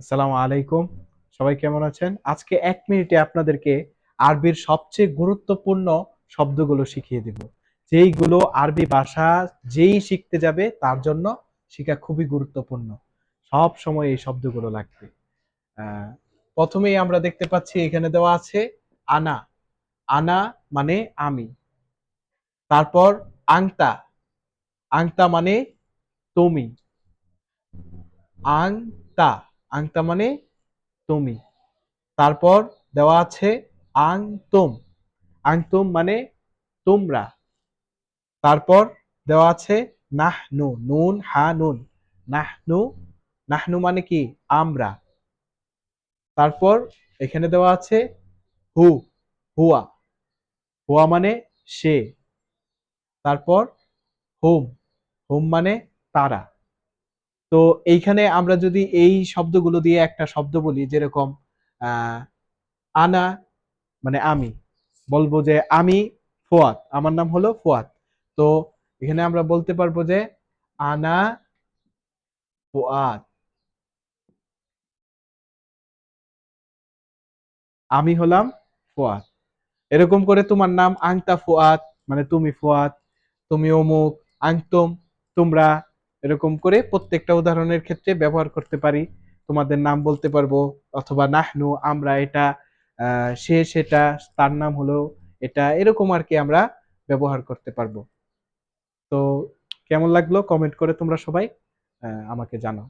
আসসালামু আলাইকুম। সবাই কেমন আছেন? আজকে এক মিনিটে আপনাদেরকে আরবির সবচেয়ে গুরুত্বপূর্ণ শব্দগুলো শিখিয়ে দেব। যেইগুলো আরবি ভাষা যেই শিখতে যাবে তার জন্য শেখা খুবই গুরুত্বপূর্ণ। সব সময় এই শব্দগুলো লাগবে। প্রথমেই আমরা দেখতে পাচ্ছি এখানে দেওয়া আছে আনা। আনা মানে আমি। তারপর আংতা। আংতা মানে তুমি। আংতা। আংতা মানে তুমি। তারপর দেওয়া আছে আংতুম। আংতুম মানে তোমরা। তারপর দেওয়া আছে নাহনু, নুন, হা, নুন। নাহনু নাহনু মানে কি? আমরা। তারপর এখানে দেওয়া আছে হু, হুয়া। হুয়া মানে সে। তারপর হুম। হুম মানে তারা। তো এইখানে আমরা যদি এই শব্দগুলো দিয়ে একটা শব্দ বলি, যেরকম আনা মানে আমি, বলব যে আমি ফুয়াদ, আমার নাম হলো ফুয়াদ। তো এখানে আমরা বলতে পারব যে আনা ফুয়াদ। আমি হলাম ফুয়াদ। এরকম করে তোমার নাম আংতা ফুয়াদ মানে তুমি ফুয়াদ, তুমি অমুক, আংতুম, তোমরা এরকম করে প্রত্যেকটা উদাহরণের ক্ষেত্রে ব্যবহার করতে পারি। তোমাদের নাম বলতে পারব, অথবা নাহনু, আমরা এটা সে সেটা, তার নাম হলো এটা, এরকম আর কি আমরা ব্যবহার করতে পারব। তো কেমন লাগল? কমেন্ট করে তোমরা সবাই আমাকে জানাও।